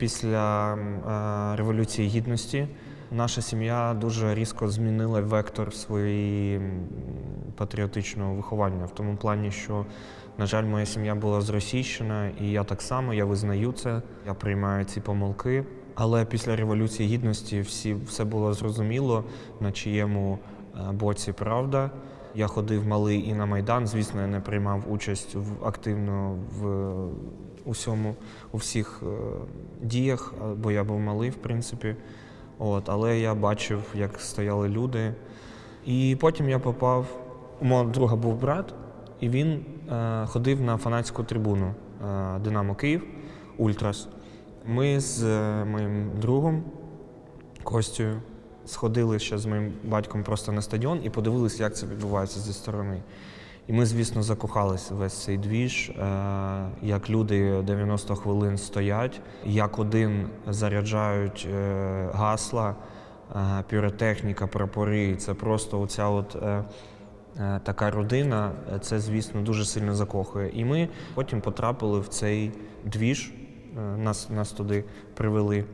Після е, Революції Гідності наша сім'я дуже різко змінила вектор своєї патріотичного виховання в тому плані, що, на жаль, моя сім'я була зросійщена, і я так само я визнаю це, я приймаю ці помилки. Але після Революції Гідності всі, все було зрозуміло, на чиєму е, боці правда. Я ходив малий і на Майдан. Звісно, я не приймав участь в, активно в усьому, у всіх е, діях, бо я був малий, в принципі. От, але я бачив, як стояли люди. І потім я попав. У мого друга був брат, і він е, ходив на фанатську трибуну е, Динамо Київ Ультрас. Ми з е, моїм другом Костю сходили ще з моїм батьком просто на стадіон і подивилися, як це відбувається зі сторони. І ми, звісно, закохалися весь цей двіж, е, як люди 90 хвилин стоять, як один заряджають е, гасла, е, піротехніка, прапори. Це просто оця от. Така родина, це, звісно, дуже сильно закохує. І ми потім потрапили в цей двіж, нас, нас туди привели